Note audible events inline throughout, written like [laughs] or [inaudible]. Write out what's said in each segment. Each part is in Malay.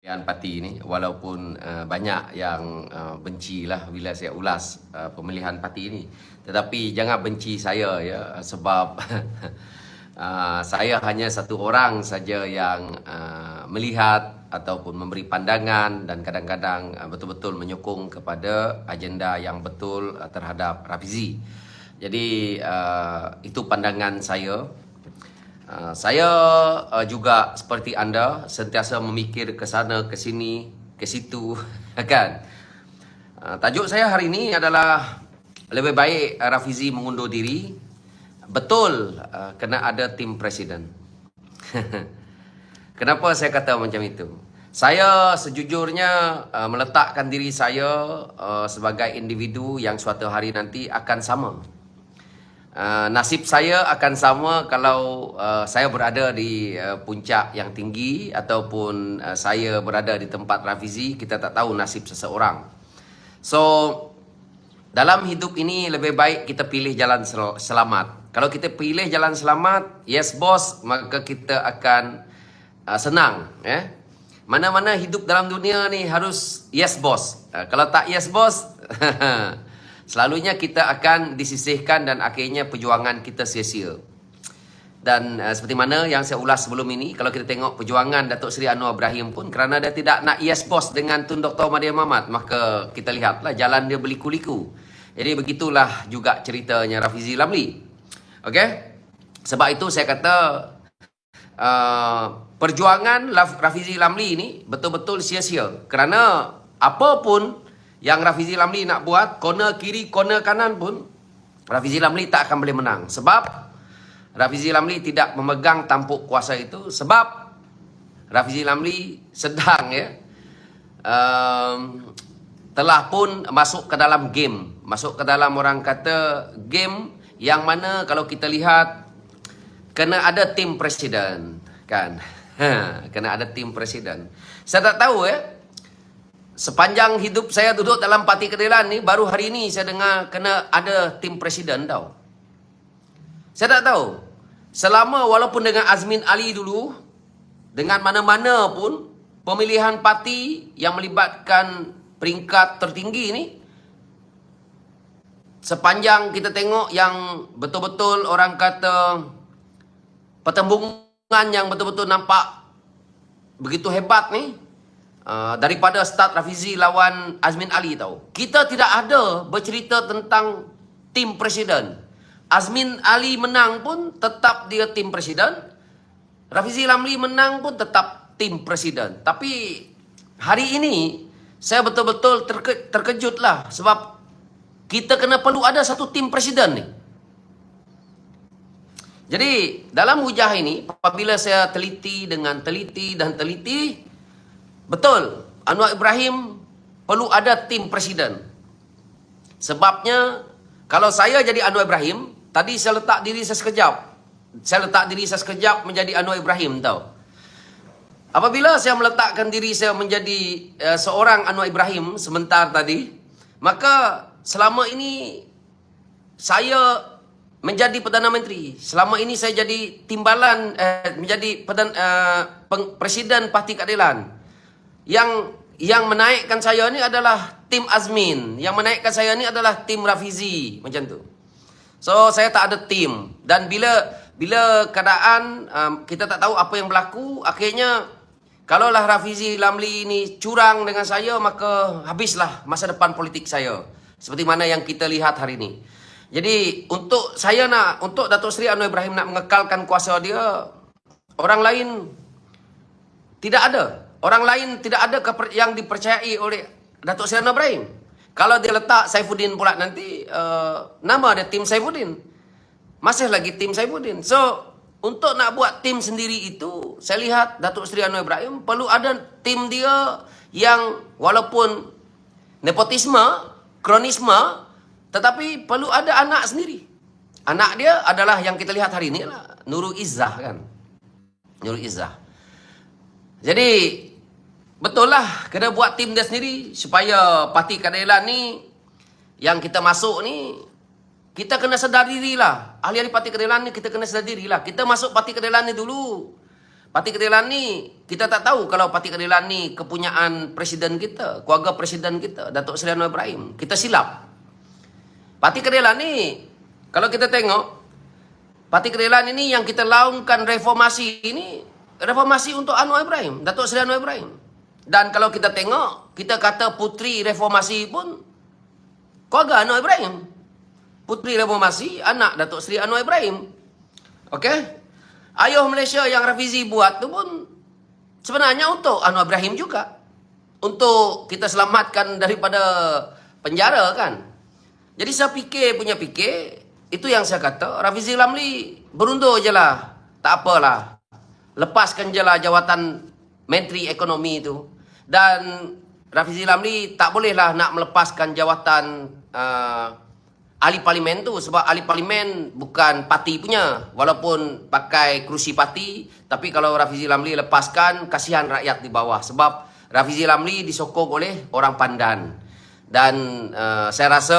pemilihan parti ni walaupun uh, banyak yang uh, bencilah bila saya ulas uh, pemilihan parti ni tetapi jangan benci saya ya sebab uh, [laughs] saya hanya satu orang saja yang uh, melihat ataupun memberi pandangan dan kadang-kadang uh, betul-betul menyokong kepada agenda yang betul uh, terhadap Rafizi. Jadi uh, itu pandangan saya Uh, saya uh, juga seperti anda sentiasa memikir ke sana ke sini ke situ [laughs] kan? Uh, tajuk saya hari ini adalah lebih baik Rafizi mengundur diri. Betul uh, kena ada tim presiden. [laughs] Kenapa saya kata macam itu? Saya sejujurnya uh, meletakkan diri saya uh, sebagai individu yang suatu hari nanti akan sama Uh, nasib saya akan sama kalau uh, saya berada di uh, puncak yang tinggi ataupun uh, saya berada di tempat Rafizi kita tak tahu nasib seseorang. So dalam hidup ini lebih baik kita pilih jalan sel- selamat. Kalau kita pilih jalan selamat yes boss maka kita akan uh, senang eh? mana-mana hidup dalam dunia ni harus yes boss uh, kalau tak yes boss [laughs] Selalunya kita akan disisihkan dan akhirnya perjuangan kita sia-sia. Dan uh, seperti mana yang saya ulas sebelum ini, kalau kita tengok perjuangan Datuk Seri Anwar Ibrahim pun kerana dia tidak nak yes boss dengan Tun Dr. Mahathir Mohamad, maka kita lihatlah jalan dia berliku-liku. Jadi begitulah juga ceritanya Rafizi Lamli. Okey? Sebab itu saya kata uh, perjuangan Rafizi Lamli ini betul-betul sia-sia. Kerana apapun yang Rafizi Lamli nak buat corner kiri corner kanan pun Rafizi Lamli tak akan boleh menang. Sebab Rafizi Lamli tidak memegang tampuk kuasa itu. Sebab Rafizi Lamli sedang ya um, telah pun masuk ke dalam game. Masuk ke dalam orang kata game yang mana kalau kita lihat kena ada tim presiden kan? [laughs] Kena ada tim presiden. Saya tak tahu ya Sepanjang hidup saya duduk dalam parti keadilan ni, baru hari ini saya dengar kena ada tim presiden tau. Saya tak tahu. Selama walaupun dengan Azmin Ali dulu, dengan mana-mana pun, pemilihan parti yang melibatkan peringkat tertinggi ni, sepanjang kita tengok yang betul-betul orang kata pertembungan yang betul-betul nampak begitu hebat ni, Uh, daripada start Rafizi lawan Azmin Ali tahu. Kita tidak ada bercerita tentang tim presiden. Azmin Ali menang pun tetap dia tim presiden. Rafizi Lamli menang pun tetap tim presiden. Tapi hari ini saya betul-betul terke, terkejutlah sebab kita kena perlu ada satu tim presiden ni. Jadi dalam hujah ini apabila saya teliti dengan teliti dan teliti Betul, Anwar Ibrahim perlu ada tim presiden. Sebabnya, kalau saya jadi Anwar Ibrahim, tadi saya letak diri saya sekejap. Saya letak diri saya sekejap menjadi Anwar Ibrahim, tahu. Apabila saya meletakkan diri saya menjadi uh, seorang Anwar Ibrahim sebentar tadi, maka selama ini saya menjadi Perdana Menteri. Selama ini saya jadi timbalan, uh, menjadi perdana, uh, Presiden Parti Keadilan yang yang menaikkan saya ni adalah tim Azmin. Yang menaikkan saya ni adalah tim Rafizi. Macam tu. So, saya tak ada tim. Dan bila bila keadaan um, kita tak tahu apa yang berlaku, akhirnya kalaulah Rafizi Lamli ni curang dengan saya, maka habislah masa depan politik saya. Seperti mana yang kita lihat hari ini. Jadi, untuk saya nak, untuk Datuk Seri Anwar Ibrahim nak mengekalkan kuasa dia, orang lain tidak ada. Orang lain tidak ada yang dipercayai oleh Datuk Seri Ibrahim. Kalau dia letak Saifuddin pula nanti, uh, nama dia tim Saifuddin. Masih lagi tim Saifuddin. So, untuk nak buat tim sendiri itu, saya lihat Datuk Seri Anwar Ibrahim perlu ada tim dia yang walaupun nepotisme, kronisme, tetapi perlu ada anak sendiri. Anak dia adalah yang kita lihat hari ini lah. Nurul Izzah kan. Nurul Izzah. Jadi, Betul lah, kena buat tim dia sendiri supaya parti keadilan ni yang kita masuk ni kita kena sedar diri lah. Ahli-ahli parti keadilan ni kita kena sedar diri lah. Kita masuk parti keadilan ni dulu. Parti Keadilan ni kita tak tahu kalau Parti Keadilan ni kepunyaan presiden kita, keluarga presiden kita, Datuk Seri Anwar Ibrahim. Kita silap. Parti Keadilan ni kalau kita tengok Parti Keadilan ini yang kita laungkan reformasi ini reformasi untuk Anwar Ibrahim, Datuk Seri Anwar Ibrahim. Dan kalau kita tengok, kita kata putri reformasi pun keluarga Anwar Ibrahim. Putri reformasi anak Datuk Seri Anwar Ibrahim. Okey? Ayuh Malaysia yang Rafizi buat tu pun sebenarnya untuk Anwar Ibrahim juga. Untuk kita selamatkan daripada penjara kan. Jadi saya fikir punya fikir, itu yang saya kata, Rafizi Lamli berundur je lah. Tak apalah. Lepaskan je lah jawatan Menteri Ekonomi itu. Dan Rafizi Lamli tak bolehlah nak melepaskan jawatan uh, ahli parlimen tu sebab ahli parlimen bukan parti punya. Walaupun pakai kerusi parti tapi kalau Rafizi Lamli lepaskan kasihan rakyat di bawah sebab Rafizi Lamli disokong oleh orang pandan. Dan uh, saya rasa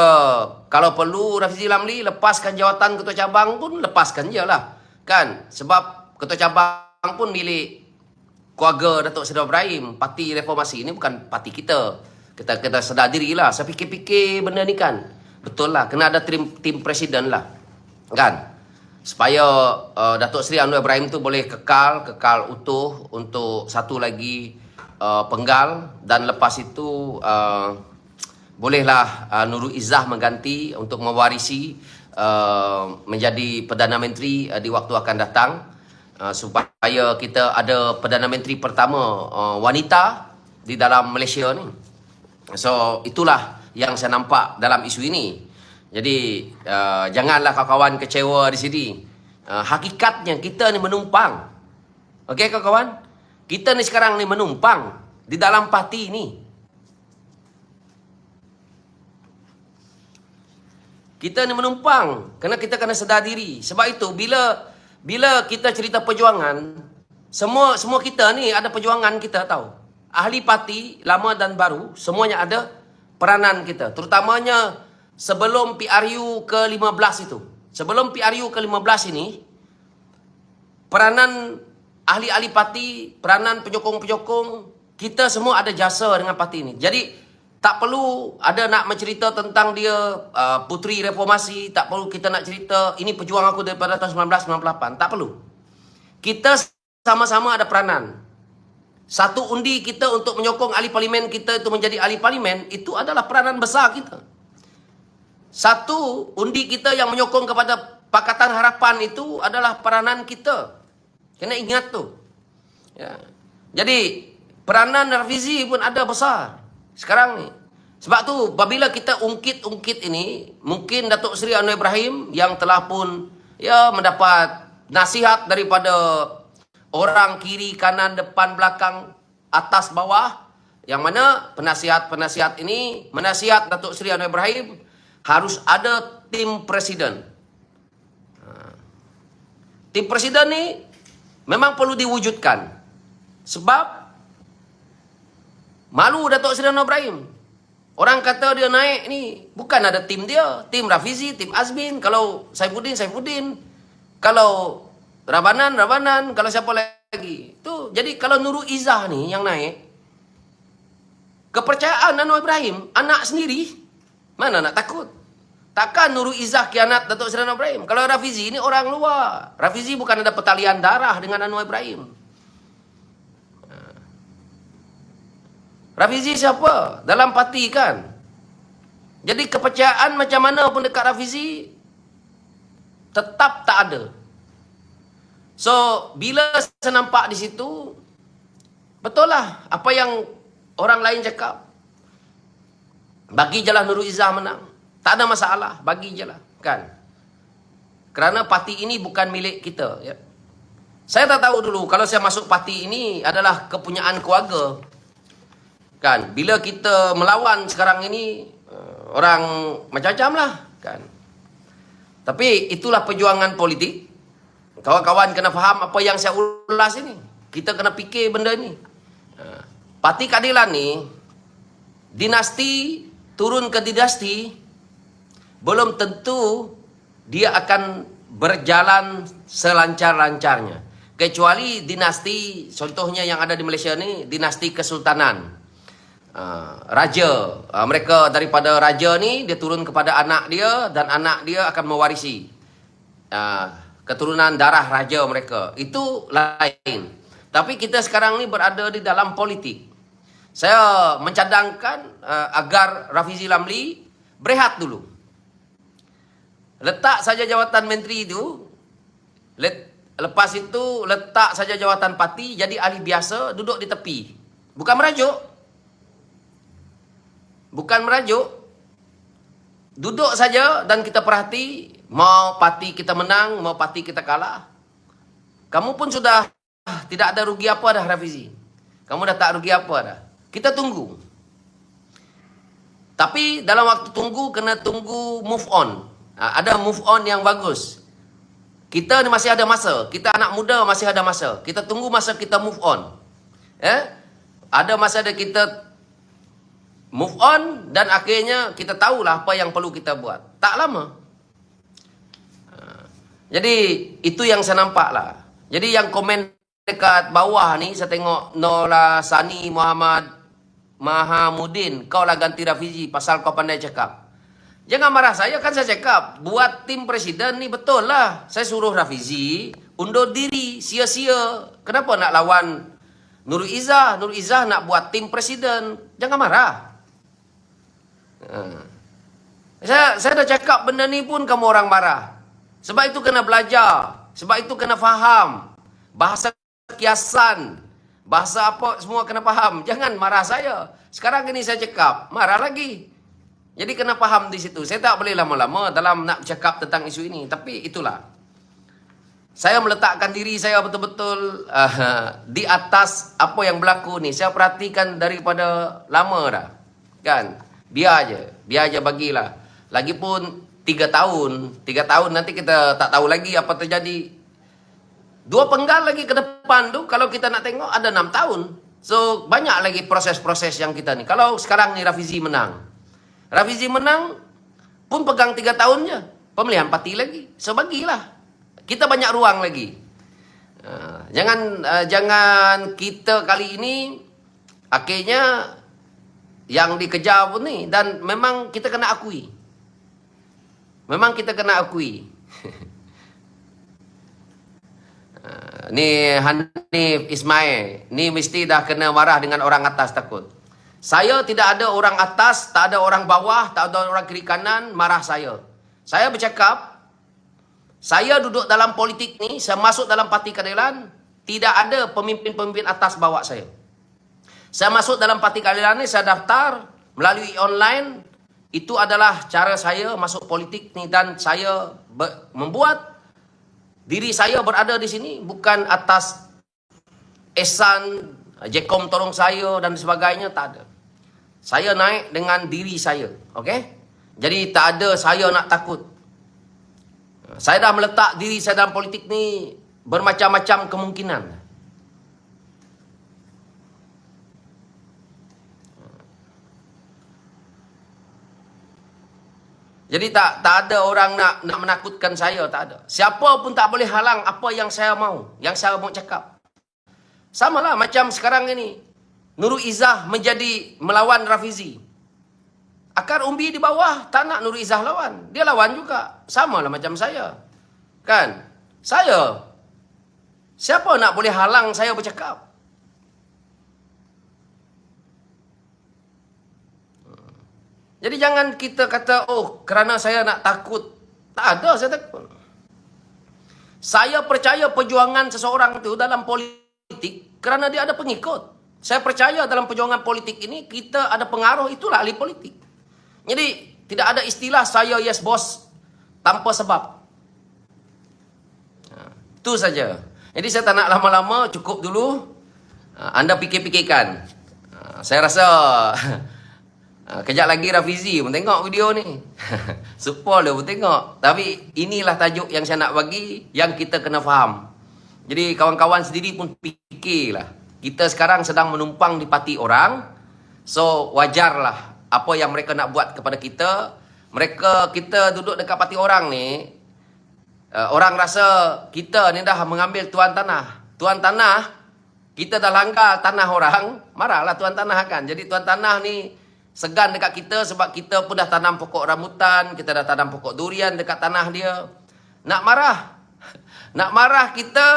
kalau perlu Rafizi Lamli lepaskan jawatan ketua cabang pun lepaskan je lah. Kan? Sebab ketua cabang pun milik keluarga Datuk Seri Ibrahim parti reformasi ini bukan parti kita kita kita sedar dirilah saya fikir-fikir benda ni kan Betul lah, kena ada tim, tim presiden lah. Kan? Supaya uh, Datuk Seri Anwar Ibrahim tu boleh kekal, kekal utuh untuk satu lagi uh, penggal. Dan lepas itu, uh, bolehlah uh, Nurul Izzah mengganti untuk mewarisi uh, menjadi Perdana Menteri uh, di waktu akan datang. Uh, supaya kita ada Perdana Menteri pertama uh, wanita di dalam Malaysia ni. So, itulah yang saya nampak dalam isu ini. Jadi uh, janganlah kawan-kawan kecewa di sini. Uh, hakikatnya kita ni menumpang. Okey kawan-kawan? Kita ni sekarang ni menumpang di dalam parti ini. Kita ni menumpang kerana kita kena sedar diri. Sebab itu bila bila kita cerita perjuangan, semua semua kita ni ada perjuangan kita tahu. Ahli parti lama dan baru semuanya ada peranan kita. Terutamanya sebelum PRU ke-15 itu. Sebelum PRU ke-15 ini, peranan ahli-ahli parti, peranan penyokong-penyokong, kita semua ada jasa dengan parti ini. Jadi, tak perlu ada nak mencerita tentang dia uh, putri reformasi, tak perlu kita nak cerita ini pejuang aku daripada tahun 1998, tak perlu. Kita sama-sama ada peranan. Satu undi kita untuk menyokong ahli parlimen kita itu menjadi ahli parlimen, itu adalah peranan besar kita. Satu undi kita yang menyokong kepada Pakatan Harapan itu adalah peranan kita. Kena ingat tu. Ya. Jadi, peranan Rafizi pun ada besar. Sekarang ni. Sebab tu, apabila kita ungkit-ungkit ini, mungkin Datuk Seri Anwar Ibrahim yang telah pun ya mendapat nasihat daripada orang kiri, kanan, depan, belakang, atas, bawah. Yang mana penasihat-penasihat ini, menasihat Datuk Seri Anwar Ibrahim, harus ada tim presiden. Ha. Tim presiden ni memang perlu diwujudkan. Sebab malu Datuk Seri Anwar Ibrahim. Orang kata dia naik ni bukan ada tim dia, tim Rafizi, tim Azmin, kalau Saifuddin, Saifuddin. Kalau Rabanan, Rabanan, kalau siapa lagi. Tu jadi kalau Nurul Izzah ni yang naik kepercayaan Anwar Ibrahim, anak sendiri, mana nak takut? Takkan Nurul Izzah kianat Datuk Seri Anwar Ibrahim? Kalau Rafizi ni orang luar. Rafizi bukan ada pertalian darah dengan Anwar Ibrahim. Rafizi siapa? Dalam parti kan? Jadi kepercayaan macam mana pun dekat Rafizi tetap tak ada. So, bila saya nampak di situ, betul lah apa yang orang lain cakap. Bagi je lah Nurul Izzah menang. Tak ada masalah, bagi je lah. Kan? Kerana parti ini bukan milik kita. Ya. Saya tak tahu dulu, kalau saya masuk parti ini adalah kepunyaan keluarga. Kan? Bila kita melawan sekarang ini, eh, orang macam-macam lah. Kan? Tapi itulah perjuangan politik. Kawan-kawan kena faham apa yang saya ulas ini. Kita kena fikir benda ni. Ha. Parti keadilan ni, dinasti turun ke dinasti, belum tentu dia akan berjalan selancar-lancarnya. kecuali dinasti contohnya yang ada di Malaysia ni dinasti kesultanan uh, raja uh, mereka daripada raja ni dia turun kepada anak dia dan anak dia akan mewarisi uh, keturunan darah raja mereka itu lain tapi kita sekarang ni berada di dalam politik saya mencadangkan uh, agar Rafizi Lamli berehat dulu Letak saja jawatan menteri itu. Lepas itu letak saja jawatan parti jadi ahli biasa duduk di tepi. Bukan merajuk. Bukan merajuk. Duduk saja dan kita perhati mau parti kita menang, mau parti kita kalah. Kamu pun sudah tidak ada rugi apa dah Rafizi. Kamu dah tak rugi apa dah. Kita tunggu. Tapi dalam waktu tunggu kena tunggu move on. Ha, ada move on yang bagus. Kita ni masih ada masa. Kita anak muda masih ada masa. Kita tunggu masa kita move on. Eh? Ada masa ada kita move on dan akhirnya kita tahulah apa yang perlu kita buat. Tak lama. Ha. Jadi itu yang saya nampak lah. Jadi yang komen dekat bawah ni saya tengok Nola Sani Muhammad Mahamudin kau lah ganti Rafizi pasal kau pandai cakap. Jangan marah saya kan saya cakap buat tim presiden ni betul lah. Saya suruh Rafizi undur diri sia-sia. Kenapa nak lawan Nurul Izzah? Nurul Izzah nak buat tim presiden. Jangan marah. Ha. Saya saya dah cakap benda ni pun kamu orang marah. Sebab itu kena belajar. Sebab itu kena faham. Bahasa kiasan. Bahasa apa semua kena faham. Jangan marah saya. Sekarang ini saya cakap, marah lagi. Jadi kena faham di situ. Saya tak boleh lama-lama dalam nak cakap tentang isu ini. Tapi itulah. Saya meletakkan diri saya betul-betul uh, di atas apa yang berlaku ni. Saya perhatikan daripada lama dah. Kan? Biar aja, Biar aja bagilah. Lagipun tiga tahun. Tiga tahun nanti kita tak tahu lagi apa terjadi. Dua penggal lagi ke depan tu. Kalau kita nak tengok ada enam tahun. So banyak lagi proses-proses yang kita ni. Kalau sekarang ni Rafizi menang. Rafizi menang pun pegang tiga tahunnya. Pemilihan parti lagi. So bagilah. Kita banyak ruang lagi. Uh, jangan uh, jangan kita kali ini akhirnya yang dikejar pun ni dan memang kita kena akui. Memang kita kena akui. uh, [laughs] ni Hanif Ismail, ni mesti dah kena marah dengan orang atas takut. Saya tidak ada orang atas, tak ada orang bawah, tak ada orang kiri kanan marah saya. Saya bercakap, saya duduk dalam politik ni, saya masuk dalam parti keadilan, tidak ada pemimpin-pemimpin atas bawa saya. Saya masuk dalam parti keadilan ni, saya daftar melalui online, itu adalah cara saya masuk politik ni dan saya membuat diri saya berada di sini bukan atas esan Jekom tolong saya dan sebagainya tak ada. Saya naik dengan diri saya. Okey? Jadi tak ada saya nak takut. Saya dah meletak diri saya dalam politik ni bermacam-macam kemungkinan. Jadi tak tak ada orang nak nak menakutkan saya, tak ada. Siapa pun tak boleh halang apa yang saya mau, yang saya mau cakap. Samalah macam sekarang ini. Nurul Izzah menjadi melawan Rafizi. Akar umbi di bawah tak nak Nurul Izzah lawan. Dia lawan juga. Sama lah macam saya. Kan? Saya. Siapa nak boleh halang saya bercakap? Jadi jangan kita kata, oh kerana saya nak takut. Tak ada saya takut. Saya percaya perjuangan seseorang itu dalam politik kerana dia ada pengikut. Saya percaya dalam perjuangan politik ini kita ada pengaruh itulah ahli politik. Jadi tidak ada istilah saya yes boss tanpa sebab. Ha, itu saja. Jadi saya tak nak lama-lama cukup dulu. Ha, anda fikir-fikirkan. Ha, saya rasa [laughs] kejap lagi Rafizi pun tengok video ni. [laughs] Supol dia pun tengok. Tapi inilah tajuk yang saya nak bagi yang kita kena faham. Jadi kawan-kawan sendiri pun fikirlah kita sekarang sedang menumpang di parti orang. So wajarlah apa yang mereka nak buat kepada kita. Mereka kita duduk dekat parti orang ni uh, orang rasa kita ni dah mengambil tuan tanah. tuan tanah kita dah langgar tanah orang, marahlah tuan tanah kan. Jadi tuan tanah ni segan dekat kita sebab kita pun dah tanam pokok rambutan, kita dah tanam pokok durian dekat tanah dia. Nak marah. [laughs] Nak marah kita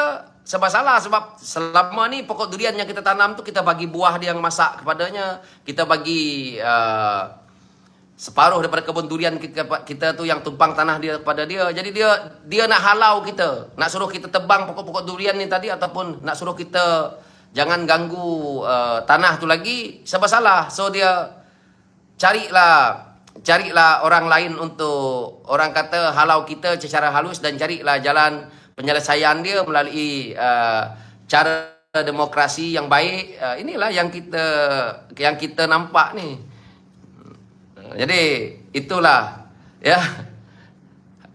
sebab salah sebab selama ni pokok durian yang kita tanam tu kita bagi buah dia yang masak kepadanya, kita bagi uh, separuh daripada kebun durian kita, kita tu yang tumpang tanah dia kepada dia. Jadi dia dia nak halau kita, nak suruh kita tebang pokok-pokok durian ni tadi ataupun nak suruh kita jangan ganggu uh, tanah tu lagi sebab salah. So dia carilah carilah orang lain untuk orang kata halau kita secara halus dan carilah jalan penyelesaian dia melalui uh, cara demokrasi yang baik. Uh, inilah yang kita yang kita nampak ni. Jadi itulah ya.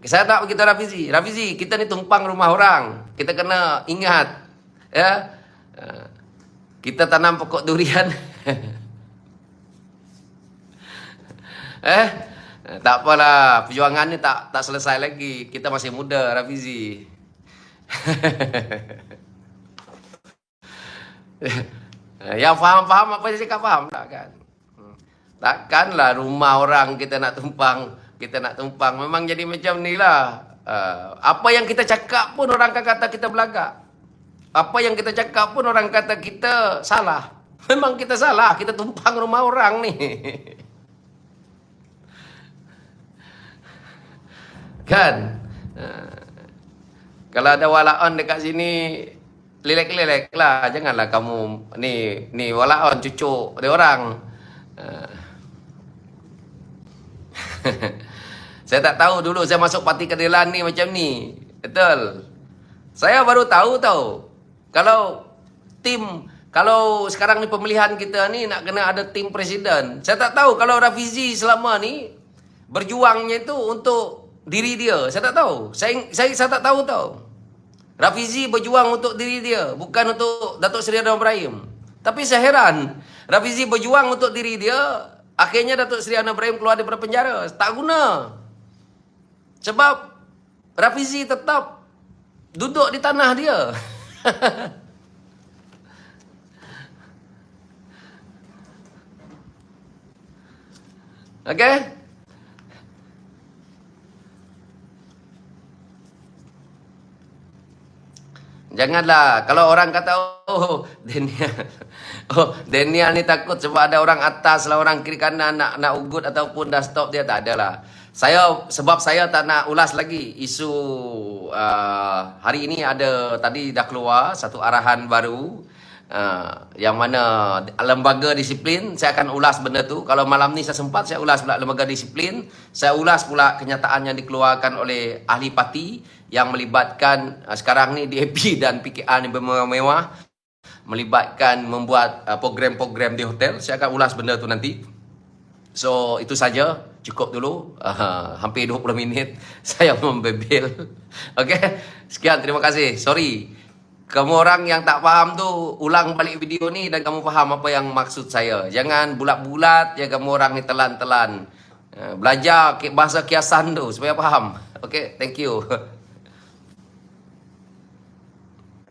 Saya tak begitu Rafizi. Rafizi, kita ni tumpang rumah orang. Kita kena ingat ya. Uh, Kita tanam pokok durian. [laughs] eh, tak apalah. Perjuangan ni tak tak selesai lagi. Kita masih muda, Rafizi. [laughs] Yang faham-faham apa saya cakap faham tak kan? Takkanlah rumah orang kita nak tumpang, kita nak tumpang. Memang jadi macam ni lah. Uh, apa yang kita cakap pun orang akan kata kita belagak. Apa yang kita cakap pun orang kata kita salah. [laughs] Memang kita salah, kita tumpang rumah orang ni. [laughs] kan? Uh, kalau ada walaan dekat sini, lelek-lelek lah. Janganlah kamu ni ni walaan cucuk dia orang. Uh, [laughs] saya tak tahu dulu saya masuk parti keadilan ni macam ni. Betul. Saya baru tahu tahu. Kalau tim kalau sekarang ni pemilihan kita ni nak kena ada tim presiden. Saya tak tahu kalau Rafizi selama ni berjuangnya itu untuk diri dia. Saya tak tahu. Saya saya, saya tak tahu tahu. Rafizi berjuang untuk diri dia, bukan untuk Datuk Seri Anwar Ibrahim. Tapi saya heran, Rafizi berjuang untuk diri dia, Akhirnya Datuk Seri Anwar Ibrahim keluar daripada penjara. Tak guna. Sebab Rafizi tetap duduk di tanah dia. [laughs] Okey? Janganlah. Kalau orang kata oh Daniel. [laughs] Oh Daniel ni takut sebab ada orang atas lah orang kiri kanan nak nak ugut ataupun dah stop dia tak ada lah. Saya sebab saya tak nak ulas lagi isu uh, hari ini ada tadi dah keluar satu arahan baru Uh, yang mana lembaga disiplin saya akan ulas benda tu. Kalau malam ni saya sempat saya ulas pula lembaga disiplin. Saya ulas pula kenyataan yang dikeluarkan oleh ahli parti yang melibatkan uh, sekarang ni DAP dan PKR yang bermewah-mewah melibatkan membuat uh, program-program di hotel. Saya akan ulas benda tu nanti. So itu saja. Cukup dulu. Uh, hampir 20 minit. [laughs] Saya membebel. Okey? Sekian. Terima kasih. Sorry kamu orang yang tak faham tu ulang balik video ni dan kamu faham apa yang maksud saya. Jangan bulat-bulat ya kamu orang ni telan-telan. Eh, belajar bahasa kiasan tu supaya faham. Okay, thank you. [laughs]